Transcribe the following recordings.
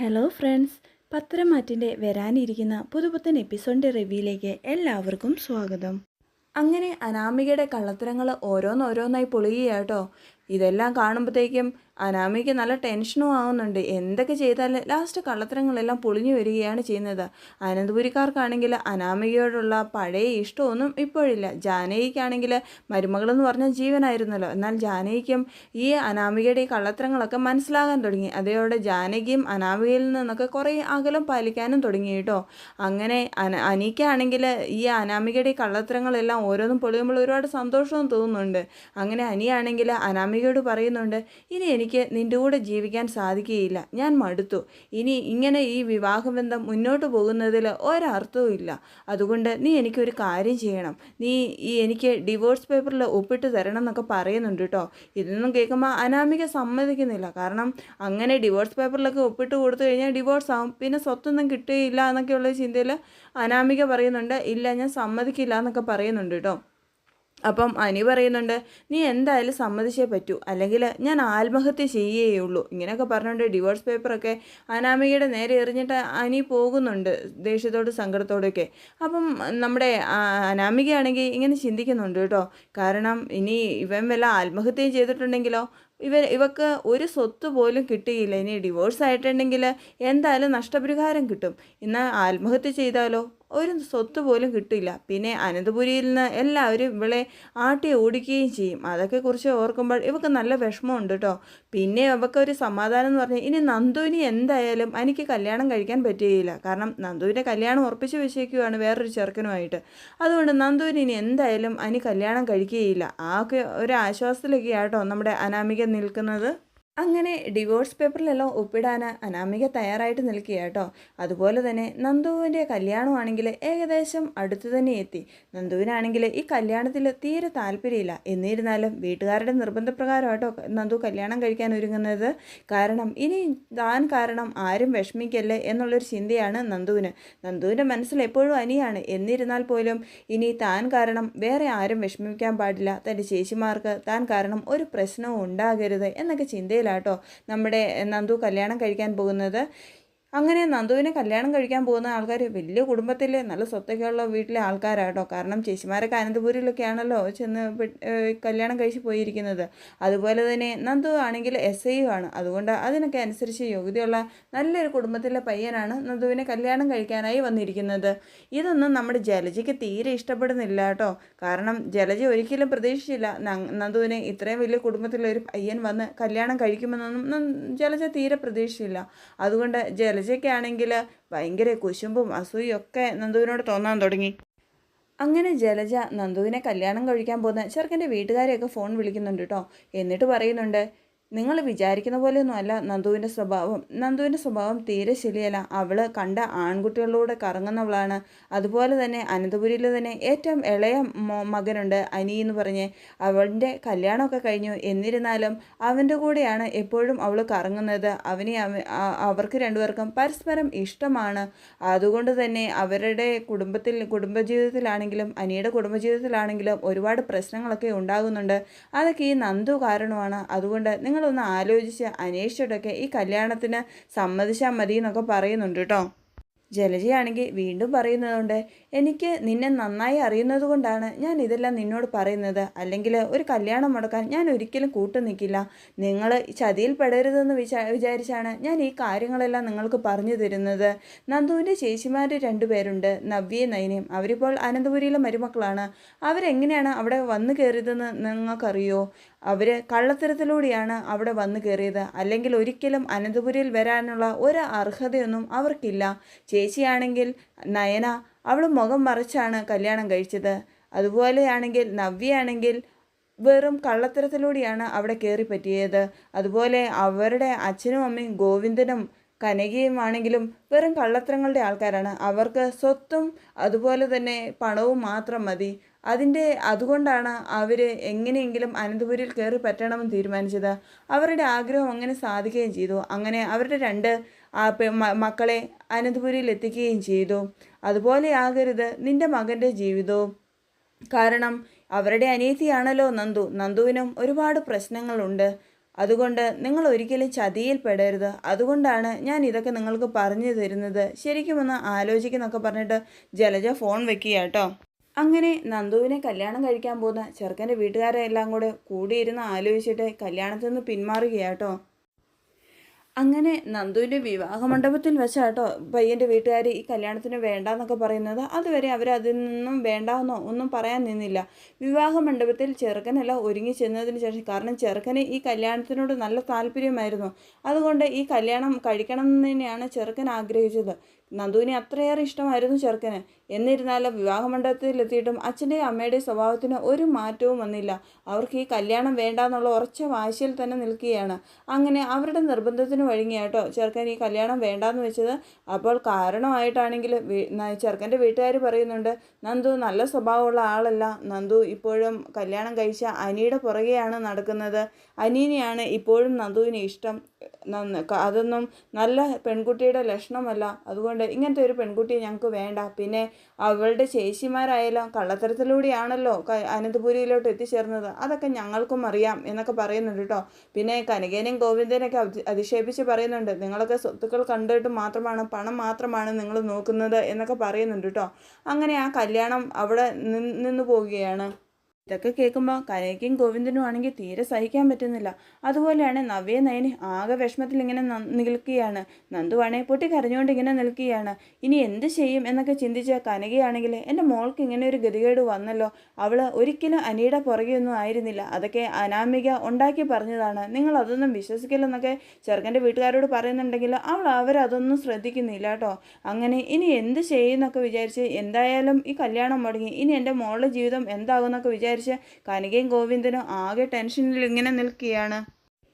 Hello friends പത്രമാറ്റിന്റെ വരാനിരിക്കുന്ന പുതുപുത്തൻ എപ്പിസോഡിന്റെ റിവ്യൂയിലേക്ക് എല്ലാവർക്കും സ്വാഗതം. അങ്ങനെ അനാമികയുടെ കള്ളത്തരങ്ങൾ ഓരോന്നോരോന്നായി പൊളിയുകയാട്ടോ ഇതെല്ലാം കാണുമ്പോഴത്തേക്കും അനാമിക നല്ല ടെൻഷനും ആവുന്നുണ്ട്. എന്തൊക്കെ ചെയ്താൽ ലാസ്റ്റ് കള്ളത്തരങ്ങളെല്ലാം പൊളിഞ്ഞു വരികയാണ് ചെയ്യുന്നത്. അനന്തപുരിക്കാർക്കാണെങ്കിൽ അനാമികയോടുള്ള പഴയ ഇഷ്ടമൊന്നും ഇപ്പോഴില്ല. ജാനകിക്കാണെങ്കിൽ മരുമകളെന്ന് പറഞ്ഞ ജീവനായിരുന്നല്ലോ. എന്നാൽ ജാനകിക്കും ഈ അനാമികയുടെ ഈ കള്ളത്തരങ്ങളൊക്കെ മനസ്സിലാകാൻ തുടങ്ങി. അതോടെ ജാനകിയും അനാമികയിൽ നിന്നൊക്കെ കുറേ അകലം പാലിക്കാനും തുടങ്ങി കേട്ടോ. അങ്ങനെ അന അനിക്കാണെങ്കിൽ ഈ അനാമികയുടെ കള്ളത്തരങ്ങളെല്ലാം ഓരോന്നും പൊളിയുമ്പോൾ ഒരുപാട് സന്തോഷവും തോന്നുന്നുണ്ട്. അങ്ങനെ അനിയാണെങ്കിൽ അനാമികയോട് പറയുന്നുണ്ട് ഇനി എനിക്ക് നിന്റെ കൂടെ ജീവിക്കാൻ സാധിക്കുകയില്ല. ഞാൻ മടുത്തു. ഇനി ഇങ്ങനെ ഈ വിവാഹബന്ധം മുന്നോട്ട് പോകുന്നതിൽ ഒരർത്ഥവും ഇല്ല. അതുകൊണ്ട് നീ എനിക്കൊരു കാര്യം ചെയ്യണം. നീ ഈ എനിക്ക് ഡിവോഴ്സ് പേപ്പറിൽ ഒപ്പിട്ട് തരണം എന്നൊക്കെ പറയുന്നുണ്ട് കേട്ടോ ഇതൊന്നും കേൾക്കുമ്പോൾ അനാമിക സമ്മതിക്കുന്നില്ല. കാരണം അങ്ങനെ ഡിവോഴ്സ് പേപ്പറിലൊക്കെ ഒപ്പിട്ട് കൊടുത്തു കഴിഞ്ഞാൽ ഡിവോഴ്സ് ആവും. പിന്നെ സ്വത്തൊന്നും കിട്ടുകയില്ല എന്നൊക്കെയുള്ള ചിന്തയിൽ അനാമിക പറയുന്നുണ്ട് ഇല്ല ഞാൻ സമ്മതിക്കില്ല എന്നൊക്കെ പറയുന്നുണ്ട് കേട്ടോ അപ്പം അനി പറയുന്നുണ്ട് നീ എന്തായാലും സമ്മതിച്ചേ പറ്റൂ. അല്ലെങ്കിൽ ഞാൻ ആത്മഹത്യ ചെയ്യുകയുള്ളൂ. ഇങ്ങനെയൊക്കെ പറഞ്ഞുകൊണ്ട് ഡിവോഴ്സ് പേപ്പറൊക്കെ അനാമികയുടെ നേരെ എറിഞ്ഞിട്ട് അനി പോകുന്നുണ്ട് ദേഷ്യത്തോടും സങ്കടത്തോടൊക്കെ അപ്പം നമ്മുടെ അനാമികയാണെങ്കിൽ ഇങ്ങനെ ചിന്തിക്കുന്നുണ്ട് കേട്ടോ. കാരണം ഇനി ഇവൻ വല്ല ആത്മഹത്യയും ചെയ്തിട്ടുണ്ടെങ്കിലോ? ഇവ ഇവക്ക് ഒരു സ്വത്ത് പോലും കിട്ടിയില്ല. ഇനി ഡിവോഴ്സ് ആയിട്ടുണ്ടെങ്കിൽ എന്തായാലും നഷ്ടപരിഹാരം കിട്ടും. എന്നാൽ ആത്മഹത്യ ചെയ്താലോ? ഒരു സ്വത്ത് പോലും കിട്ടില്ല. പിന്നെ അനന്തപുരിയിൽ നിന്ന് എല്ലാവരും ഇവളെ ആട്ടി ഓടിക്കുകയും ചെയ്യും. അതൊക്കെ കുറിച്ച് ഓർക്കുമ്പോൾ ഇവക്ക് നല്ല വിഷമമുണ്ട് കേട്ടോ പിന്നെ ഇവക്ക് ഒരു സമാധാനം എന്ന് പറഞ്ഞാൽ ഇനി നന്ദുവിന് എന്തായാലും എനിക്ക് കല്യാണം കഴിക്കാൻ പറ്റുകയില്ല. കാരണം നന്ദുവിന്റെ കല്യാണം ഉറപ്പിച്ച് വെച്ചേക്കുവാണ് വേറൊരു ചെറുക്കനുമായിട്ട്. അതുകൊണ്ട് നന്ദുവിന് ഇനി എന്തായാലും അനി കല്യാണം കഴിക്കുകയില്ല. ആ ഒരു ആശ്വാസത്തിലൊക്കെയാട്ടോ നമ്മുടെ അനാമിക നിൽക്കുന്നത്. അങ്ങനെ ഡിവോഴ്സ് പേപ്പറിലെല്ലാം ഒപ്പിടാൻ അനാമിക തയ്യാറായിട്ട് നിൽക്കുക കേട്ടോ അതുപോലെ തന്നെ നന്ദുവിന്റെ കല്യാണമാണെങ്കിൽ ഏകദേശം അടുത്ത് തന്നെ എത്തി. നന്ദുവിനാണെങ്കിൽ ഈ കല്യാണത്തിൽ തീരെ താല്പര്യമില്ല. എന്നിരുന്നാലും വീട്ടുകാരുടെ നിർബന്ധപ്രകാരം കേട്ടോ നന്ദു കല്യാണം കഴിക്കാൻ ഒരുങ്ങുന്നത്. കാരണം ഇനി താൻ കാരണം ആരും വിഷമിക്കല്ലേ എന്നുള്ളൊരു ചിന്തയാണ് നന്ദുവിന്. നന്ദുവിന്റെ മനസ്സിൽ എപ്പോഴും അനിയാണ്. എന്നിരുന്നാൽ പോലും ഇനി താൻ കാരണം വേറെ ആരും വിഷമിക്കാൻ പാടില്ല. തന്റെ ചേച്ചിമാർക്ക് താൻ കാരണം ഒരു പ്രശ്നവും ഉണ്ടാകരുത് എന്നൊക്കെ ചിന്തയിലാട്ടോ നമ്മുടെ നന്ദു കല്യാണം കഴിക്കാൻ പോകുന്നത് അങ്ങനെ നന്ദുവിനെ കല്യാണം കഴിക്കാൻ പോകുന്ന ആൾക്കാർ വലിയ കുടുംബത്തിലെ നല്ല സ്വത്തൊക്കെയുള്ള വീട്ടിലെ ആൾക്കാരാട്ടോ. കാരണം ചേച്ചിമാരൊക്കെ അനന്തപുരിയിലൊക്കെയാണല്ലോ ചെന്ന് കല്യാണം കഴിച്ച് പോയിരിക്കുന്നത്. അതുപോലെ തന്നെ നന്ദു ആണെങ്കിൽ എസ് ഐ ആണ്. അതുകൊണ്ട് അതിനൊക്കെ അനുസരിച്ച് യോഗ്യതയുള്ള നല്ലൊരു കുടുംബത്തിലെ പയ്യനാണ് നന്ദുവിനെ കല്യാണം കഴിക്കാനായി വന്നിരിക്കുന്നത്. ഇതൊന്നും നമ്മുടെ ജലജയ്ക്ക് തീരെ ഇഷ്ടപ്പെടുന്നില്ല കേട്ടോ കാരണം ജലജ ഒരിക്കലും പ്രതീക്ഷിച്ചില്ല നന്ദുവിനെ ഇത്രയും വലിയ കുടുംബത്തിലെ ഒരു പയ്യൻ വന്ന് കല്യാണം കഴിക്കുമെന്നൊന്നും ജലജ തീരെ പ്രതീക്ഷിച്ചില്ല. അതുകൊണ്ട് ജലജയ്ക്കാണെങ്കിൽ ഭയങ്കര കുശുമ്പും അസൂയും ഒക്കെ നന്ദുവിനോട് തോന്നാൻ തുടങ്ങി. അങ്ങനെ ജലജ നന്ദുവിനെ കല്യാണം കഴിക്കാൻ പോകുന്ന ചെറുക്കന്റെ വീട്ടുകാരെയൊക്കെ ഫോൺ വിളിക്കുന്നുണ്ട് കേട്ടോ എന്നിട്ട് പറയുന്നുണ്ട് നിങ്ങൾ വിചാരിക്കുന്ന പോലെയൊന്നും അല്ല നന്ദുവിന്റെ സ്വഭാവം. നന്ദുവിന്റെ സ്വഭാവം തീരെ ശരിയല്ല. അവൾ കണ്ട ആൺകുട്ടികളിലൂടെ കറങ്ങുന്നവളാണ്. അതുപോലെ തന്നെ അനന്തപുരിയിൽ തന്നെ ഏറ്റവും ഇളയ മകനുണ്ട് അനി എന്ന് പറഞ്ഞ് അവന്റെ കല്യാണമൊക്കെ കഴിഞ്ഞു. എന്നിരുന്നാലും അവന്റെ കൂടെയാണ് എപ്പോഴും അവൾ കറങ്ങുന്നത്. അവനെ അവ- അവർക്ക് രണ്ടുപേർക്കും പരസ്പരം ഇഷ്ടമാണ്. അതുകൊണ്ട് തന്നെ അവരുടെ കുടുംബത്തിൽ കുടുംബജീവിതത്തിലാണെങ്കിലും അനിയുടെ കുടുംബജീവിതത്തിലാണെങ്കിലും ഒരുപാട് പ്രശ്നങ്ങളൊക്കെ ഉണ്ടാകുന്നുണ്ട്. അതൊക്കെ ഈ നന്ദു കാരണമാണ്. അതുകൊണ്ട് നിങ്ങളൊന്ന് ആലോചിച്ച് അന്വേഷിച്ചിട്ടൊക്കെ ഈ കല്യാണത്തിന് സമ്മതിച്ചാൽ മതി എന്നൊക്കെ പറയുന്നുണ്ട് കേട്ടോ. ജലജയാണെങ്കിൽ വീണ്ടും പറയുന്നതുകൊണ്ട് എനിക്ക് നിന്നെ നന്നായി അറിയുന്നത് കൊണ്ടാണ് ഞാൻ ഇതെല്ലാം നിന്നോട് പറയുന്നത്. അല്ലെങ്കിൽ ഒരു കല്യാണം മുടക്കാൻ ഞാൻ ഒരിക്കലും കൂട്ടു നിൽക്കില്ല. നിങ്ങൾ ചതിയിൽ പെടരുതെന്ന് വിചാ വിചാരിച്ചാണ് ഞാൻ ഈ കാര്യങ്ങളെല്ലാം നിങ്ങൾക്ക് പറഞ്ഞു തരുന്നത്. നന്ദുവിന്റെ ചേച്ചിമാർ രണ്ടുപേരുണ്ട് നവ്യയും നയനയും അവരിപ്പോൾ അനന്തപുരിയിലെ മരുമക്കളാണ്. അവരെങ്ങനെയാണ് അവിടെ വന്നു കയറിയതെന്ന് നിങ്ങൾക്കറിയോ? അവർ കള്ളത്തരത്തിലൂടെയാണ് അവിടെ വന്നു കയറിയത്. അല്ലെങ്കിൽ ഒരിക്കലും അനന്തപുരിയിൽ വരാനുള്ള ഒരു അർഹതയൊന്നും അവർക്കില്ല. ചേച്ചിയാണെങ്കിൽ നയന അവൾ മുഖം മറച്ചാണ് കല്യാണം കഴിച്ചത്. അതുപോലെയാണെങ്കിൽ നവ്യയാണെങ്കിൽ വെറും കള്ളത്തരത്തിലൂടെയാണ് അവിടെ കയറി പറ്റിയത്. അതുപോലെ അവരുടെ അച്ഛനും അമ്മയും ഗോവിന്ദനും കനകയുമാണെങ്കിലും വെറും കള്ളത്തരങ്ങളുടെ ആൾക്കാരാണ്. അവർക്ക് സ്വത്തും അതുപോലെ തന്നെ പണവും മാത്രം മതി. അതിന്റെ അതുകൊണ്ടാണ് അവർ എങ്ങനെയെങ്കിലും അനന്തപുരിയിൽ കയറി പറ്റണമെന്ന് തീരുമാനിച്ചത്. അവരുടെ ആഗ്രഹം അങ്ങനെ സാധിക്കുകയും ചെയ്തു. അങ്ങനെ അവരുടെ രണ്ട് മക്കളെ അനന്തപുരിയിൽ എത്തിക്കുകയും ചെയ്തു. അതുപോലെ ആകരുത് നിന്റെ മകന്റെ ജീവിതവും. കാരണം അവരുടെ അനീതിയാണല്ലോ നന്ദു. നന്ദുവിനും ഒരുപാട് പ്രശ്നങ്ങളുണ്ട്. അതുകൊണ്ട് നിങ്ങൾ ഒരിക്കലും ചതിയിൽപ്പെടരുത് അതുകൊണ്ടാണ് ഞാൻ ഇതൊക്കെ നിങ്ങൾക്ക് പറഞ്ഞു തരുന്നത്. ശരിക്കും ഒന്ന് ആലോചിക്കുന്നൊക്കെ പറഞ്ഞിട്ട് ജലജ ഫോൺ വെക്കുക കേട്ടോ അങ്ങനെ നന്ദുവിനെ കല്യാണം കഴിക്കാൻ പോകുന്ന ചെറുക്കന്റെ വീട്ടുകാരെ എല്ലാം കൂടെ കൂടിയിരുന്ന് ആലോചിച്ചിട്ട് കല്യാണത്തിൽ നിന്ന് പിന്മാറുകയാട്ടോ അങ്ങനെ നന്ദുവിന്റെ വിവാഹ മണ്ഡപത്തിൽ വെച്ചാട്ടോ പയ്യന്റെ വീട്ടുകാർ ഈ കല്യാണത്തിന് വേണ്ടാന്നൊക്കെ പറയുന്നത്. അതുവരെ അവർ അതിൽ നിന്നും വേണ്ടാന്നോ ഒന്നും പറയാൻ നിന്നില്ല. വിവാഹ മണ്ഡപത്തിൽ ചെറുക്കനെല്ലാം ഒരുങ്ങി ചെന്നതിന് ശേഷം കാരണം ചെറുക്കന് ഈ കല്യാണത്തിനോട് നല്ല താല്പര്യമായിരുന്നു. അതുകൊണ്ട് ഈ കല്യാണം കഴിക്കണം എന്ന് തന്നെയാണ് ചെറുക്കൻ ആഗ്രഹിച്ചത്. നന്ദുവിനെ അത്രയേറെ ഇഷ്ടമായിരുന്നു ചെറുക്കന്. എന്നിരുന്നാലും വിവാഹമണ്ഡപത്തിലെത്തിയിട്ടും അച്ഛന്റെയും അമ്മയുടെയും സ്വഭാവത്തിന് ഒരു മാറ്റവും വന്നില്ല. അവർക്ക് ഈ കല്യാണം വേണ്ട എന്നുള്ള ഉറച്ച വാശിയിൽ തന്നെ നിൽക്കുകയാണ്. അങ്ങനെ അവരുടെ നിർബന്ധത്തിന് വഴങ്ങിയാട്ടോ ചെറുക്കൻ ഈ കല്യാണം വേണ്ടാന്ന് വെച്ചത്. അപ്പോൾ കാരണമായിട്ടാണെങ്കിൽ ചെറുക്കന്റെ വീട്ടുകാർ പറയുന്നുണ്ട് നന്ദു നല്ല സ്വഭാവമുള്ള ആളല്ല. നന്ദു ഇപ്പോഴും കല്യാണം കഴിച്ച അനിയുടെ പുറകെയാണ് നടക്കുന്നത്. അനീനെയാണ് ഇപ്പോഴും നന്ദുവിന് ഇഷ്ടം. അതൊന്നും നല്ല പെൺകുട്ടിയുടെ ലക്ഷണമല്ല. അതുകൊണ്ട് ഇങ്ങനത്തെ ഒരു പെൺകുട്ടിയെ ഞങ്ങൾക്ക് വേണ്ട. പിന്നെ അവളുടെ ചേച്ചിമാരായാലും കള്ളത്തരത്തിലൂടെയാണല്ലോ അനന്തപുരിയിലോട്ട് എത്തിച്ചേർന്നത്. അതൊക്കെ ഞങ്ങൾക്കും അറിയാം എന്നൊക്കെ പറയുന്നുണ്ട് കേട്ടോ പിന്നെ കനകേനെയും ഗോവിന്ദനെയൊക്കെ അധിക്ഷേപിച്ച് പറയുന്നുണ്ട്. നിങ്ങളൊക്കെ സ്വത്തുക്കൾ കണ്ടിട്ട് മാത്രമാണ് പണം മാത്രമാണ് നിങ്ങൾ നോക്കുന്നത് എന്നൊക്കെ പറയുന്നുണ്ട് കേട്ടോ അങ്ങനെ ആ കല്യാണം അവിടെ നിന്ന് പോവുകയാണ്. ഇതൊക്കെ കേൾക്കുമ്പോൾ കനയ്ക്കും ഗോവിന്ദനും ആണെങ്കിൽ തീരെ സഹിക്കാൻ പറ്റുന്നില്ല. അതുപോലെയാണ് നവ്യ നയനി ആകെ വിഷമത്തിൽ ഇങ്ങനെ നിൽക്കുകയാണ്. നന്ദുവാണെ പൊട്ടി കരഞ്ഞുകൊണ്ട് ഇങ്ങനെ നിൽക്കുകയാണ്. ഇനി എന്ത് ചെയ്യും എന്നൊക്കെ ചിന്തിച്ച കനകയാണെങ്കിൽ എന്റെ മോൾക്ക് ഇങ്ങനെ ഒരു ഗതികേട് വന്നല്ലോ. അവൾ ഒരിക്കലും അനിയുടെ പുറകെയൊന്നും ആയിരുന്നില്ല. അതൊക്കെ അനാമിക ഉണ്ടാക്കി പറഞ്ഞതാണ്. നിങ്ങൾ അതൊന്നും വിശ്വസിക്കില്ലെന്നൊക്കെ ചെറുക്കന്റെ വീട്ടുകാരോട് പറയുന്നുണ്ടെങ്കിൽ അവൾ അവരതൊന്നും ശ്രദ്ധിക്കുന്നില്ല കേട്ടോ. അങ്ങനെ ഇനി എന്ത് ചെയ്യുന്നൊക്കെ വിചാരിച്ച് എന്തായാലും ഈ കല്യാണം മുടങ്ങി. ഇനി എന്റെ മോളുടെ ജീവിതം എന്താകുമെന്നൊക്കെ വിചാരിച്ച് വിചാരിച്ച് കനികയും ഗോവിന്ദനും ആകെ ടെൻഷനിൽ ഇങ്ങനെ നിൽക്കുകയാണ്.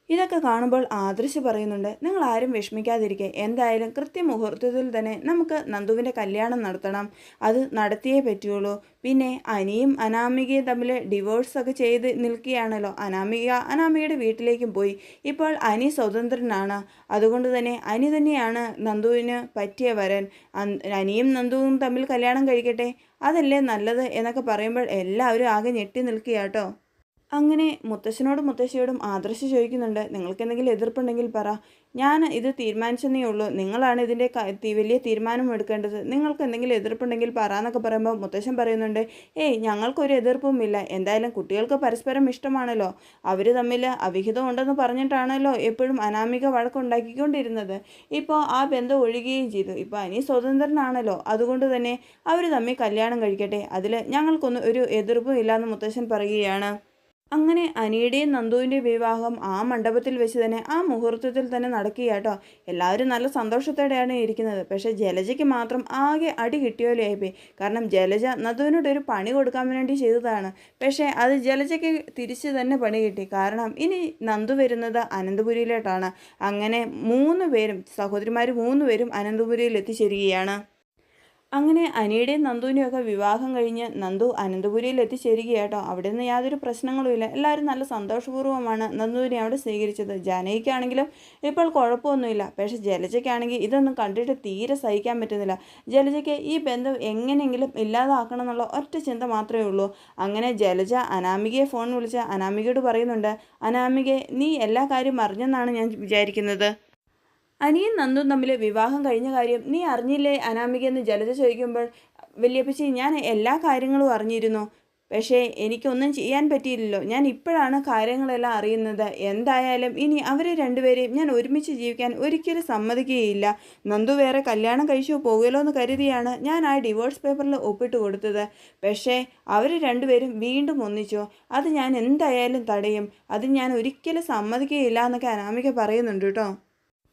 ഇതൊക്കെ കാണുമ്പോൾ ആദർശ് പറയുന്നുണ്ട് നിങ്ങൾ ആരും വിഷമിക്കാതിരിക്കെ. എന്തായാലും കൃത്യമുഹൂർത്തത്തിൽ തന്നെ നമുക്ക് നന്ദുവിന്റെ കല്യാണം നടത്തണം. അത് നടത്തിയേ പറ്റുള്ളൂ. പിന്നെ അനിയും അനാമികയും തമ്മിൽ ഡിവോഴ്സൊക്കെ ചെയ്ത് നിൽക്കുകയാണല്ലോ. അനാമിക അനാമികയുടെ വീട്ടിലേക്കും പോയി. ഇപ്പോൾ അനി സ്വതന്ത്രനാണ്. അതുകൊണ്ട് തന്നെ അനി തന്നെയാണ് നന്ദുവിന് പറ്റിയ വരൻ. അനിയും നന്ദുവും തമ്മിൽ കല്യാണം കഴിക്കട്ടെ? അതല്ലേ നല്ലത് എന്നൊക്കെ പറയുമ്പോൾ എല്ലാവരും ആകെ ഞെട്ടി നിൽക്കുക അങ്ങനെ മുത്തശ്ശനോടും മുത്തശ്ശിയോടും ആദർശ ചോദിക്കുന്നുണ്ട്. നിങ്ങൾക്ക് എന്തെങ്കിലും എതിർപ്പുണ്ടെങ്കിൽ പറ. ഞാൻ ഇത് തീരുമാനിച്ചെന്നേ ഉള്ളൂ. നിങ്ങളാണ് ഇതിന്റെ വലിയ തീരുമാനം എടുക്കേണ്ടത്. നിങ്ങൾക്ക് എന്തെങ്കിലും എതിർപ്പുണ്ടെങ്കിൽ പറ എന്നൊക്കെ പറയുമ്പോൾ മുത്തശ്ശൻ പറയുന്നുണ്ട് ഏയ് ഞങ്ങൾക്കൊരു എതിർപ്പും ഇല്ല. എന്തായാലും കുട്ടികൾക്ക് പരസ്പരം ഇഷ്ടമാണല്ലോ. അവർ തമ്മിൽ അവിഹിതം ഉണ്ടെന്ന് പറഞ്ഞിട്ടാണല്ലോ എപ്പോഴും അനാമിക വഴക്കുണ്ടാക്കിക്കൊണ്ടിരുന്നത് ഇപ്പോൾ ആ ബന്ധം ഒഴുകുകയും ചെയ്തു. ഇപ്പോൾ അനി സ്വതന്ത്രനാണല്ലോ. അതുകൊണ്ട് തന്നെ അവർ തമ്മിൽ കല്യാണം കഴിക്കട്ടെ. അതിൽ ഞങ്ങൾക്കൊന്നും ഒരു എതിർപ്പും ഇല്ലയെന്ന് മുത്തശ്ശൻ പറയുകയാണ്. അങ്ങനെ അനിയുടെയും നന്ദുവിന്റെയും വിവാഹം ആ മണ്ഡപത്തിൽ വെച്ച് തന്നെ ആ മുഹൂർത്തത്തിൽ തന്നെ നടക്കുക കേട്ടോ എല്ലാവരും നല്ല സന്തോഷത്തോടെയാണ് ഇരിക്കുന്നത്. പക്ഷേ ജലജയ്ക്ക് മാത്രം ആകെ അടി കിട്ടിയോലെയായിപ്പോയി കാരണം ജലജ നന്ദുവിനോട് ഒരു പണി കൊടുക്കാൻ വേണ്ടി ചെയ്തതാണ്. പക്ഷേ അത് ജലജയ്ക്ക് തിരിച്ച് തന്നെ പണി കിട്ടി. കാരണം ഇനി നന്ദു വരുന്നത് അനന്തപുരിയിലോട്ടാണ്. അങ്ങനെ മൂന്ന് പേരും സഹോദരിമാർ മൂന്ന് പേരും അനന്തപുരിയിൽ എത്തിച്ചേരുകയാണ് അങ്ങനെ അനിയുടെയും നന്ദുവിനെയും ഒക്കെ വിവാഹം കഴിഞ്ഞ് നന്ദു അനന്തപുരിയിൽ എത്തിച്ചേരുകയാട്ടോ അവിടെ നിന്ന് യാതൊരു പ്രശ്നങ്ങളുമില്ല എല്ലാവരും നല്ല സന്തോഷപൂർവമാണ് നന്ദുവിനെ അവിടെ സ്വീകരിച്ചത്. ജാനകിക്കാണെങ്കിലും ഇപ്പോൾ കുഴപ്പമൊന്നുമില്ല. പക്ഷേ ജലജയ്ക്കാണെങ്കിൽ ഇതൊന്നും കണ്ടിട്ട് തീരെ സഹിക്കാൻ പറ്റുന്നില്ല. ജലജയ്ക്ക് ഈ ബന്ധം എങ്ങനെയെങ്കിലും ഇല്ലാതാക്കണം എന്നുള്ള ഒറ്റ ചിന്ത മാത്രമേ ഉള്ളൂ. അങ്ങനെ ജലജ അനാമികയെ ഫോൺ വിളിച്ച് അനാമികയോട് പറയുന്നുണ്ട് അനാമികയെ നീ എല്ലാ കാര്യം അറിഞ്ഞെന്നാണ് ഞാൻ വിചാരിക്കുന്നത്. അനിയും നന്ദും തമ്മിൽ വിവാഹം കഴിഞ്ഞ കാര്യം നീ അറിഞ്ഞില്ലേ? അനാമിക എന്ന് ജലജ ചോദിക്കുമ്പോൾ വലിയപ്പച്ചി ഞാൻ എല്ലാ കാര്യങ്ങളും അറിഞ്ഞിരുന്നു. പക്ഷേ എനിക്കൊന്നും ചെയ്യാൻ പറ്റിയില്ലല്ലോ. ഞാൻ ഇപ്പോഴാണ് കാര്യങ്ങളെല്ലാം അറിയുന്നത്. എന്തായാലും ഇനി അവരെ രണ്ടുപേരെയും ഞാൻ ഒരുമിച്ച് ജീവിക്കാൻ ഒരിക്കലും സമ്മതിക്കുകയില്ല. നന്ദു വേറെ കല്യാണം കഴിച്ചു പോകുമല്ലോ എന്ന് കരുതിയാണ് ഞാൻ ആ ഡിവോഴ്സ് പേപ്പറിൽ ഒപ്പിട്ട് കൊടുത്തത്. പക്ഷേ അവർ രണ്ടുപേരും വീണ്ടും ഒന്നിച്ചു. അത് ഞാൻ എന്തായാലും തടയും. അത് ഞാൻ ഒരിക്കലും സമ്മതിക്കുകയില്ല എന്നൊക്കെ അനാമിക പറയുന്നുണ്ട് കേട്ടോ.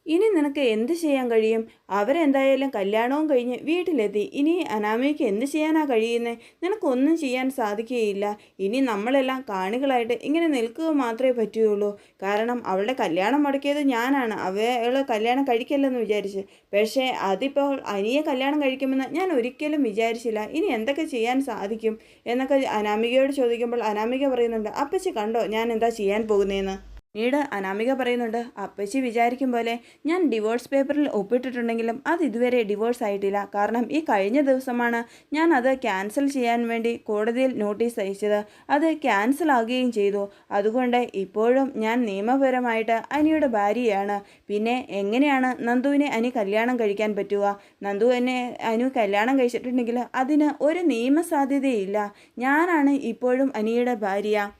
ഇനി നിനക്ക് എന്ത് ചെയ്യാൻ കഴിയും? അവരെന്തായാലും കല്യാണവും കഴിഞ്ഞ് വീട്ടിലെത്തി. ഇനി അനാമയ്ക്ക് എന്ത് ചെയ്യാനാണ് കഴിയുന്നത് നിനക്കൊന്നും ചെയ്യാൻ സാധിക്കുകയില്ല. ഇനി നമ്മളെല്ലാം കാണികളായിട്ട് ഇങ്ങനെ നിൽക്കുക മാത്രമേ പറ്റുകയുള്ളൂ. കാരണം അവളുടെ കല്യാണം മുടക്കിയത് ഞാനാണ്. അവൾ കല്യാണം കഴിക്കല്ലെന്ന് വിചാരിച്ച്. പക്ഷേ അതിപ്പോൾ അനിയെ കല്യാണം കഴിക്കുമെന്ന് ഞാൻ ഒരിക്കലും വിചാരിച്ചില്ല. ഇനി എന്തൊക്കെ ചെയ്യാൻ സാധിക്കും? എന്നൊക്കെ അനാമികയോട് ചോദിക്കുമ്പോൾ അനാമിക പറയുന്നുണ്ട് അപ്പച്ചി കണ്ടോ? ഞാൻ എന്താ ചെയ്യാൻ പോകുന്നതെന്ന് പിന്നീട് അനാമിക പറയുന്നുണ്ട് അപ്പച്ചി വിചാരിക്കും പോലെ ഞാൻ ഡിവോഴ്സ് പേപ്പറിൽ ഒപ്പിട്ടിട്ടുണ്ടെങ്കിലും അത് ഇതുവരെ ഡിവോഴ്സ് ആയിട്ടില്ല. കാരണം ഈ കഴിഞ്ഞ ദിവസമാണ് ഞാൻ അത് ക്യാൻസൽ ചെയ്യാൻ വേണ്ടി കോടതിയിൽ നോട്ടീസ് അയച്ചത്. അത് ക്യാൻസൽ ആകുകയും ചെയ്തു. അതുകൊണ്ട് ഇപ്പോഴും ഞാൻ നിയമപരമായിട്ട് അനിയുടെ ഭാര്യയാണ്. പിന്നെ എങ്ങനെയാണ് നന്ദുവിനെ അനി കല്യാണം കഴിക്കാൻ പറ്റുക? നന്ദു എന്നെ അനു കല്യാണം കഴിച്ചിട്ടുണ്ടെങ്കിൽ അതിന് ഒരു നിയമസാധ്യതയില്ല. ഞാനാണ് ഇപ്പോഴും അനിയുടെ ഭാര്യ.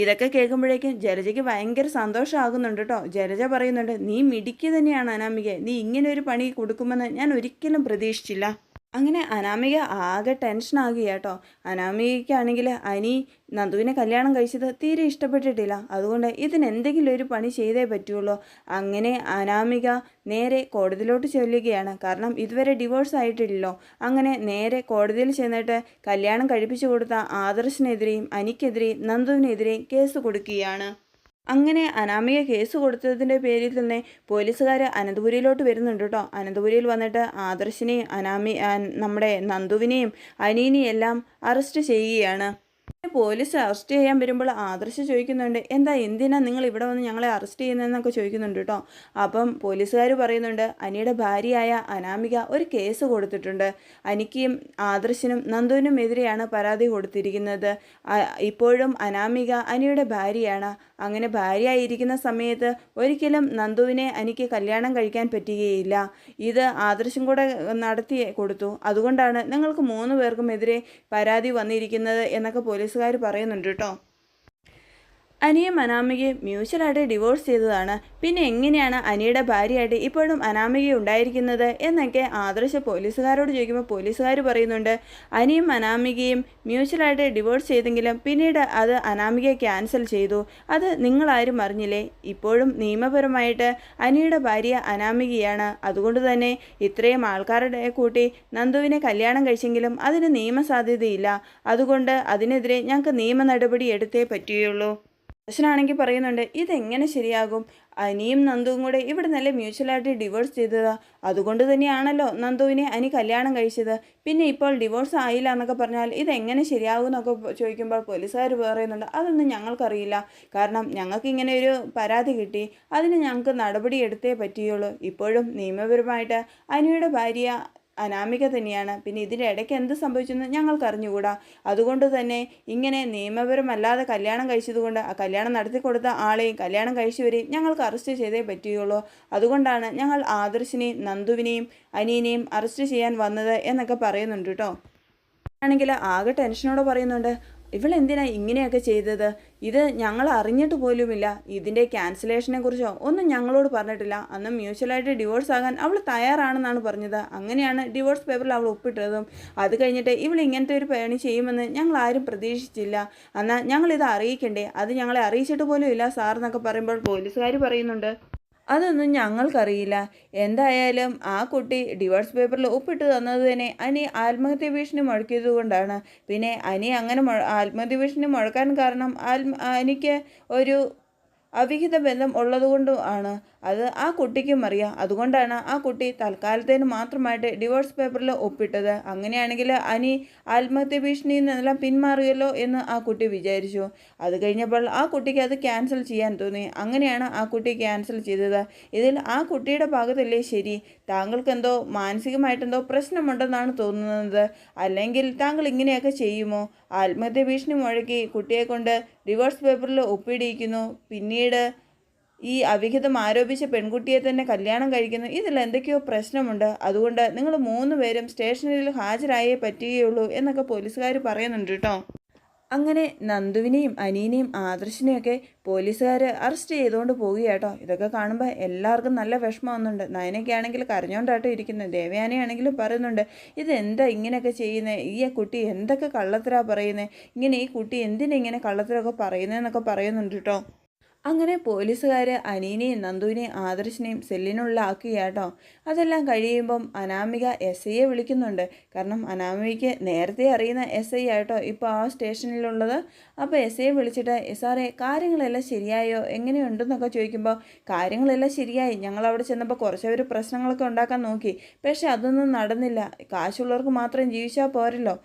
ഇതൊക്കെ കേൾക്കുമ്പോഴേക്കും ജലജയ്ക്ക് ഭയങ്കര സന്തോഷമാകുന്നുണ്ട് കേട്ടോ. ജലജ പറയുന്നുണ്ട് നീ മിടുക്കി തന്നെയാണ് അനാമിക നീ ഇങ്ങനെ ഒരു പണി കൊടുക്കുമെന്ന് ഞാൻ ഒരിക്കലും പ്രതീക്ഷിച്ചില്ല. അങ്ങനെ അനാമിക ആകെ ടെൻഷനാകുക കേട്ടോ അനാമികയ്ക്കാണെങ്കിൽ അനി നന്ദുവിനെ കല്യാണം കഴിച്ചത് തീരെ ഇഷ്ടപ്പെട്ടിട്ടില്ല. അതുകൊണ്ട് ഇതിനെന്തെങ്കിലും ഒരു പണി ചെയ്തേ പറ്റുള്ളൂ. അങ്ങനെ അനാമിക നേരെ കോടതിയിലോട്ട് ചൊല്ലുകയാണ്. കാരണം ഇതുവരെ ഡിവോഴ്സ് ആയിട്ടില്ലല്ലോ. അങ്ങനെ നേരെ കോടതിയിൽ ചെന്നിട്ട് കല്യാണം കഴിപ്പിച്ചു കൊടുത്ത ആദർശിനെതിരെയും അനിക്കെതിരെയും നന്ദുവിനെതിരെയും കേസ് കൊടുക്കുകയാണ്. അങ്ങനെ അനാമിക കേസ് കൊടുത്തതിന്റെ പേരിൽ തന്നെ പോലീസുകാർ അനന്തപുരിയിലോട്ട് വരുന്നുണ്ട് കേട്ടോ. അനന്തപുരിയിൽ വന്നിട്ട് ആദർശിനെയും അനാമി നമ്മുടെ നന്ദുവിനെയും അനീനെയും എല്ലാം അറസ്റ്റ് ചെയ്യുകയാണ്. പോലീസ് അറസ്റ്റ് ചെയ്യാൻ വരുമ്പോൾ ആദർശ് ചോദിക്കുന്നുണ്ട് എന്താ എന്തിനാ നിങ്ങൾ ഇവിടെ വന്ന് ഞങ്ങളെ അറസ്റ്റ് ചെയ്യുന്നതെന്നൊക്കെ ചോദിക്കുന്നുണ്ട് കേട്ടോ. അപ്പം പോലീസുകാർ പറയുന്നുണ്ട് അനിയുടെ ഭാര്യയായ അനാമിക ഒരു കേസ് കൊടുത്തിട്ടുണ്ട്. അനിക്കും ആദർശിനും നന്ദുവിനും എതിരെയാണ് പരാതി കൊടുത്തിരിക്കുന്നത്. ഇപ്പോഴും അനാമിക അനിയുടെ ഭാര്യയാണ്. അങ്ങനെ ഭാര്യയായിരിക്കുന്ന സമയത്ത് ഒരിക്കലും നന്ദുവിനെ അനിക്ക് കല്യാണം കഴിക്കാൻ പറ്റുകയില്ല. ഇത് ആദർശം കൂടെ നടത്തി കൊടുത്തു. അതുകൊണ്ടാണ് നിങ്ങൾക്ക് മൂന്ന് പേർക്കും എതിരെ പരാതി വന്നിരിക്കുന്നത് എന്നൊക്കെ പോലീസുകാർ പറയുന്നുണ്ട് കേട്ടോ. അനിയും അനാമികയും മ്യൂച്വലായിട്ട് ഡിവോഴ്സ് ചെയ്തതാണ്. പിന്നെ എങ്ങനെയാണ് അനിയുടെ ഭാര്യയായിട്ട് ഇപ്പോഴും അനാമിക ഉണ്ടായിരിക്കുന്നത് എന്നൊക്കെ ആദർശ പോലീസുകാരോട് ചോദിക്കുമ്പോൾ പോലീസുകാർ പറയുന്നുണ്ട്. അനിയും അനാമികയും മ്യൂച്വലായിട്ട് ഡിവോഴ്സ് ചെയ്തെങ്കിലും പിന്നീട് അത് അനാമിക ക്യാൻസൽ ചെയ്തു. അത് നിങ്ങളാരും അറിഞ്ഞില്ലേ? ഇപ്പോഴും നിയമപരമായിട്ട് അനിയുടെ ഭാര്യ അനാമികയാണ്. അതുകൊണ്ട് തന്നെ ഇത്രയും ആൾക്കാരുടെ കൂട്ടി നന്ദുവിനെ കല്യാണം കഴിച്ചെങ്കിലും അതിന് നിയമസാധ്യതയില്ല. അതുകൊണ്ട് അതിനെതിരെ ഞങ്ങൾക്ക് നിയമ നടപടി എടുത്തേ പറ്റുകയുള്ളൂ. അച്ഛനാണെങ്കിൽ പറയുന്നുണ്ട് ഇതെങ്ങനെ ശരിയാകും? അനിയും നന്ദുവും കൂടെ ഇവിടെ നല്ല മ്യൂച്വലായിട്ട് ഡിവോഴ്സ് ചെയ്തതാ. അതുകൊണ്ട് തന്നെയാണല്ലോ നന്ദുവിനെ അനി കല്യാണം കഴിച്ചത്. പിന്നെ ഇപ്പോൾ ഡിവോഴ്സ് ആയില്ല എന്നൊക്കെ പറഞ്ഞാൽ ഇതെങ്ങനെ ശരിയാകും എന്നൊക്കെ ചോദിക്കുമ്പോൾ പോലീസുകാർ പറയുന്നുണ്ട് അതൊന്നും ഞങ്ങൾക്കറിയില്ല. കാരണം ഞങ്ങൾക്ക് ഇങ്ങനെ ഒരു പരാതി കിട്ടി. അതിന് ഞങ്ങൾക്ക് നടപടി എടുത്തേ പറ്റുകയുള്ളൂ ഇപ്പോഴും നിയമപരമായിട്ട് അനിയുടെ ഭാര്യ അനാമിക തന്നെയാണ്. പിന്നെ ഇതിന്റെ ഇടയ്ക്ക് എന്ത് സംഭവിച്ചെന്ന് ഞങ്ങൾക്ക് അറിഞ്ഞുകൂടാ അതുകൊണ്ട് തന്നെ ഇങ്ങനെ നിയമപരമല്ലാതെ കല്യാണം കഴിച്ചതുകൊണ്ട് ആ കല്യാണം നടത്തി കൊടുത്ത ആളെയും കല്യാണം കഴിച്ചവരെയും ഞങ്ങൾക്ക് അറസ്റ്റ് ചെയ്തേ പറ്റുകയുള്ളൂ. അതുകൊണ്ടാണ് ഞങ്ങൾ ആദർശിനെയും നന്ദുവിനെയും അനിയനെയും അറസ്റ്റ് ചെയ്യാൻ വന്നത് എന്നൊക്കെ പറയുന്നുണ്ട് കേട്ടോ. ആണെങ്കിൽ ആകെ ടെൻഷനോടെ പറയുന്നുണ്ട്. ഇവളെന്തിനാ ഇങ്ങനെയൊക്കെ ചെയ്തത്? ഇത് ഞങ്ങൾ അറിഞ്ഞിട്ട് പോലുമില്ല. ഇതിന്റെ ക്യാൻസലേഷനെ കുറിച്ചോ? ഒന്നും ഞങ്ങളോട് പറഞ്ഞിട്ടില്ല. അന്ന് മ്യൂച്വലായിട്ട് ഡിവോഴ്സ് ആകാൻ അവൾ തയ്യാറാണെന്നാണ് പറഞ്ഞത്. അങ്ങനെയാണ് ഡിവോഴ്സ് പേപ്പറിൽ അവൾ ഒപ്പിട്ടതും. അത് കഴിഞ്ഞിട്ട് ഇവൾ ഇങ്ങനത്തെ ഒരു പണി ചെയ്യുമെന്ന് ഞങ്ങൾ ആരും പ്രതീക്ഷിച്ചില്ല. എന്നാൽ ഞങ്ങളിത് അറിയിക്കണ്ടേ? അത് ഞങ്ങളെ അറിയിച്ചിട്ട് പോലും ഇല്ല സാർ എന്നൊക്കെ പറയുമ്പോൾ പോലീസുകാർ പറയുന്നുണ്ട്. അതൊന്നും ഞങ്ങൾക്കറിയില്ല. എന്തായാലും ആ കുട്ടി ഡിവോഴ്സ് പേപ്പറിൽ ഒപ്പിട്ട് തന്നത് തന്നെ അനി ആത്മഹത്യ ഭീഷണി മുഴക്കിയത് കൊണ്ടാണ് പിന്നെ അനി അങ്ങനെ ആത്മഹത്യ ഭീഷണി മുഴക്കാൻ കാരണം ആത്മ അനിക്ക് ഒരു അവിഹിത ബന്ധം ഉള്ളതുകൊണ്ടും ആണ്. അത് ആ കുട്ടിക്കും അറിയാം. അതുകൊണ്ടാണ് ആ കുട്ടി തൽക്കാലത്തേന് മാത്രമായിട്ട് ഡിവോഴ്സ് പേപ്പറിൽ ഒപ്പിട്ടത്. അങ്ങനെയാണെങ്കിൽ അനി ആത്മഹത്യ ഭീഷണിയിൽ നിന്നെല്ലാം പിന്മാറിയല്ലോ എന്ന് ആ കുട്ടി വിചാരിച്ചു. അത് കഴിഞ്ഞപ്പോൾ ആ കുട്ടിക്ക് അത് ക്യാൻസൽ ചെയ്യാൻ തോന്നി. അങ്ങനെയാണ് ആ കുട്ടി ക്യാൻസൽ ചെയ്തത്. ഇതിൽ ആ കുട്ടിയുടെ ഭാഗത്തല്ലേ ശരി. താങ്കൾക്ക് എന്തോ മാനസികമായിട്ടെന്തോ പ്രശ്നമുണ്ടെന്നാണ് തോന്നുന്നത്. അല്ലെങ്കിൽ താങ്കൾ ഇങ്ങനെയൊക്കെ ചെയ്യുമോ? ആത്മഹത്യ ഭീഷണി മുഴക്കി കുട്ടിയെ കൊണ്ട് ഡിവോഴ്സ് പേപ്പറിൽ ഒപ്പിടിയിക്കുന്നു. പിന്നീട് ഈ അവിഹിതം ആരോപിച്ച പെൺകുട്ടിയെ തന്നെ കല്യാണം കഴിക്കുന്നു. ഇതിൽ എന്തൊക്കെയോ പ്രശ്നമുണ്ട്. അതുകൊണ്ട് നിങ്ങൾ മൂന്ന് പേരും സ്റ്റേഷനിൽ ഹാജരായേ പറ്റുകയുള്ളൂ എന്നൊക്കെ പോലീസുകാർ പറയുന്നുണ്ട് കേട്ടോ. അങ്ങനെ നന്ദുവിനെയും അനീനെയും ആദർശിനെയൊക്കെ പോലീസുകാർ അറസ്റ്റ് ചെയ്തുകൊണ്ട് പോവുകയാട്ടോ. ഇതൊക്കെ കാണുമ്പോൾ എല്ലാവർക്കും നല്ല വിഷമം വന്നുണ്ട് നയനൊക്കെ ആണെങ്കിൽ കരഞ്ഞോണ്ടാട്ടോ ഇരിക്കുന്നത് ദേവയാനയാണെങ്കിലും പറയുന്നുണ്ട് ഇതെന്താ ഇങ്ങനെയൊക്കെ ചെയ്യുന്നത് ഈ കുട്ടി എന്തൊക്കെ കള്ളത്തരാ പറയുന്നത് ഇങ്ങനെ ഈ കുട്ടി എന്തിനാ ഇങ്ങനെ കള്ളത്തരമൊക്കെ പറയുന്നതെന്നൊക്കെ പറയുന്നുണ്ട് കേട്ടോ അങ്ങനെ പോലീസുകാർ അനീനെയും നന്ദുവിനെയും ആദർശിനെയും സെല്ലിനുള്ള കേട്ടോ അതെല്ലാം കഴിയുമ്പം അനാമിക എസ് ഐയെ വിളിക്കുന്നുണ്ട്. കാരണം അനാമികയ്ക്ക് നേരത്തെ അറിയുന്ന എസ് ഐ ആട്ടോ ഇപ്പോൾ ആ സ്റ്റേഷനിലുള്ളത്. അപ്പോൾ എസ് ഐയെ വിളിച്ചിട്ട് സാറേ കാര്യങ്ങളെല്ലാം ശരിയായോ? എങ്ങനെയുണ്ടെന്നൊക്കെ ചോദിക്കുമ്പോൾ കാര്യങ്ങളെല്ലാം ശരിയായി. ഞങ്ങൾ അവിടെ ചെന്നപ്പോൾ കുറച്ചവർ പ്രശ്നങ്ങളൊക്കെ ഉണ്ടാക്കാൻ നോക്കി. പക്ഷേ അതൊന്നും നടന്നില്ല. കാശുള്ളവർക്ക് മാത്രം ജീവിച്ചാൽ പോരല്ലോ.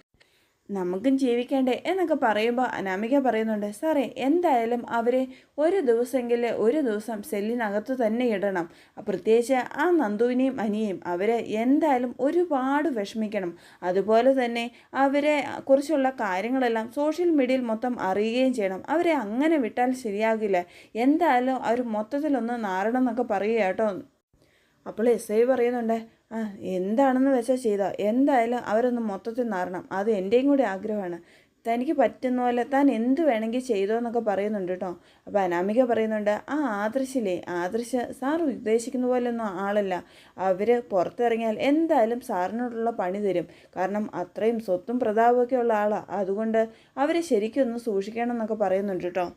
നമുക്കും ജീവിക്കണ്ടേ എന്നൊക്കെ പറയുമ്പോൾ അനാമിക പറയുന്നുണ്ട് സാറേ എന്തായാലും അവരെ ഒരു ദിവസമെങ്കിൽ ഒരു ദിവസം സെല്ലിനകത്ത് തന്നെ ഇടണം. പ്രത്യേകിച്ച് ആ നന്ദുവിനെയും അനിയെയും. അവരെ എന്തായാലും ഒരുപാട് വിഷമിക്കണം. അതുപോലെ തന്നെ അവരെ കുറിച്ചുള്ള കാര്യങ്ങളെല്ലാം സോഷ്യൽ മീഡിയയിൽ മൊത്തം അറിയുകയും ചെയ്യണം. അവരെ അങ്ങനെ വിട്ടാൽ ശരിയാകില്ല. എന്തായാലും അവർ മൊത്തത്തിലൊന്ന് നാരണം എന്നൊക്കെ പറയുക കേട്ടോ അപ്പോൾ എസ് ഐ പറയുന്നുണ്ട് ആ എന്താണെന്ന് വെച്ചാൽ ചെയ്താൽ എന്തായാലും അവരൊന്ന് മൊത്തത്തിൽ നാറണം. അത് എന്റെയും കൂടി ആഗ്രഹമാണ്. തനിക്ക് പറ്റുന്ന പോലെ താൻ എന്ത് വേണമെങ്കിൽ ചെയ്തോ എന്നൊക്കെ പറയുന്നുണ്ട് കേട്ടോ. അപ്പോൾ അനാമിക പറയുന്നുണ്ട് ആ ആദർശില്ലേ? ആദർശ് സാർ ഉദ്ദേശിക്കുന്ന പോലെയൊന്നും ആളല്ല. അവർ പുറത്തിറങ്ങിയാൽ എന്തായാലും സാറിനോടുള്ള പണി തരും. കാരണം അത്രയും സ്വത്തും പ്രതാപമൊക്കെ ഉള്ള ആളാണ് അതുകൊണ്ട് അവരെ ശരിക്കും ഒന്ന് സൂക്ഷിക്കണം എന്നൊക്കെ പറയുന്നുണ്ട് കേട്ടോ.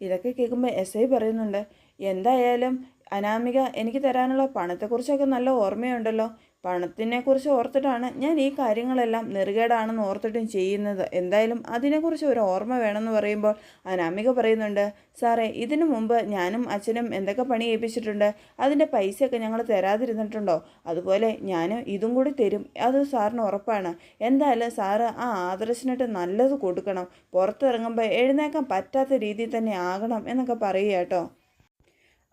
ഇതൊക്കെ കേൾക്കുമ്പോൾ എസ് ഐ പറയുന്നുണ്ട് എന്തായാലും അനാമിക എനിക്ക് തരാനുള്ള പണത്തെക്കുറിച്ചൊക്കെ നല്ല ഓർമ്മയുണ്ടല്ലോ. പണത്തിനെക്കുറിച്ച് ഓർത്തിട്ടാണ് ഞാൻ ഈ കാര്യങ്ങളെല്ലാം നെറുകേടാണെന്ന് ഓർത്തിട്ടും ചെയ്യുന്നത്. എന്തായാലും അതിനെക്കുറിച്ച് ഒരു ഓർമ്മ വേണമെന്ന് പറയുമ്പോൾ അനാമിക പറയുന്നുണ്ട് സാറേ ഇതിനു മുമ്പ് ഞാനും അച്ഛനും എന്തൊക്കെ പണി ഏൽപ്പിച്ചിട്ടുണ്ട്? അതിന്റെ പൈസയൊക്കെ ഞങ്ങൾ തരാതിരുന്നിട്ടുണ്ടോ? അതുപോലെ ഞാൻ ഇതും കൂടി തരും. അത് സാറിന് ഉറപ്പാണ്. എന്തായാലും സാറ് ആ ആദർശനായിട്ട് നല്ലത് കൊടുക്കണം. പുറത്തിറങ്ങുമ്പോൾ എഴുന്നേക്കാൻ പറ്റാത്ത രീതിയിൽ തന്നെ ആകണം എന്നൊക്കെ പറയുക കേട്ടോ.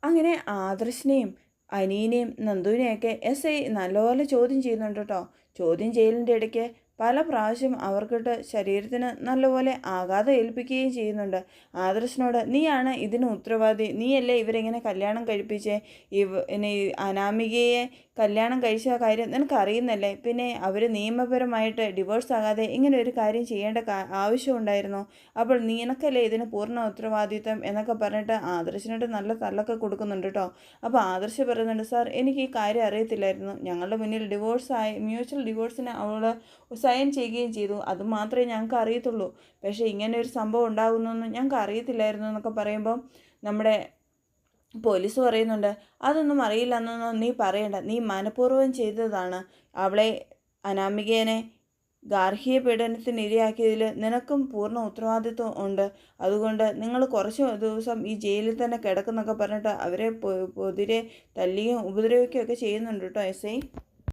അങ്ങനെ ആദർശിനെയും അനീനെയും നന്ദുവിനെയൊക്കെ എസ് ഐ നല്ലപോലെ ചോദ്യം ചെയ്യുന്നുണ്ട് കേട്ടോ. ചോദ്യം ചെയ്യലിന്റെ ഇടയ്ക്ക് പല പ്രാവശ്യം അവർക്കിട്ട് ശരീരത്തിന് നല്ലപോലെ ആഘാതം ഏൽപ്പിക്കുകയും ചെയ്യുന്നുണ്ട്. ആദർശനോട് നീയാണ് ഇതിന് ഉത്തരവാദി. നീയല്ലേ ഇവരെങ്ങനെ കല്യാണം കഴിപ്പിച്ചേ? ഇവ അനാമികയെ കല്യാണം കഴിച്ച കാര്യം നിനക്കറിയുന്നല്ലേ? പിന്നെ അവർ നിയമപരമായിട്ട് ഡിവോഴ്സ് ആകാതെ ഇങ്ങനെ ഒരു കാര്യം ചെയ്യേണ്ട ആവശ്യമുണ്ടായിരുന്നു അപ്പോൾ നിനക്കല്ലേ ഇതിന് പൂർണ ഉത്തരവാദിത്വം എന്നൊക്കെ പറഞ്ഞിട്ട് ആദർശിനോട് നല്ല തല്ലൊക്കെ കൊടുക്കുന്നുണ്ട് കേട്ടോ അപ്പോൾ ആദർശ് പറയുന്നുണ്ട് സാർ എനിക്ക് ഈ കാര്യം അറിയത്തില്ലായിരുന്നു. ഞങ്ങളുടെ മുന്നിൽ ഡിവോഴ്സ് ആയി മ്യൂച്വൽ ഡിവോഴ്സിന് അവൾ സൈൻ ചെയ്യുകയും ചെയ്തു. അത് മാത്രമേ ഞങ്ങൾക്ക് അറിയത്തുള്ളൂ. പക്ഷേ ഇങ്ങനെ ഒരു സംഭവം ഉണ്ടാകുന്നൊന്നും ഞങ്ങൾക്ക് അറിയത്തില്ലായിരുന്നു എന്നൊക്കെ പറയുമ്പം നമ്മുടെ പോലീസ് പറയുന്നുണ്ട് അതൊന്നും അറിയില്ലെന്നൊന്നും നീ പറയണ്ട. നീ മനഃപൂർവം ചെയ്തതാണ്. അവളെ അനാമികേനെ ഗാർഹിക പീഡനത്തിന് ഇരയാക്കിയതിൽ നിനക്കും പൂർണ ഉത്തരവാദിത്വം ഉണ്ട്. അതുകൊണ്ട് നിങ്ങൾ കുറച്ച് ദിവസം ഈ ജയിലിൽ തന്നെ കിടക്കുന്നൊക്കെ പറഞ്ഞിട്ട് അവരെ പൊതിരെ തല്ലിയും ഉപദ്രവിക്കുകയൊക്കെ ചെയ്യുന്നുണ്ട് കേട്ടോ എസ് ഐ.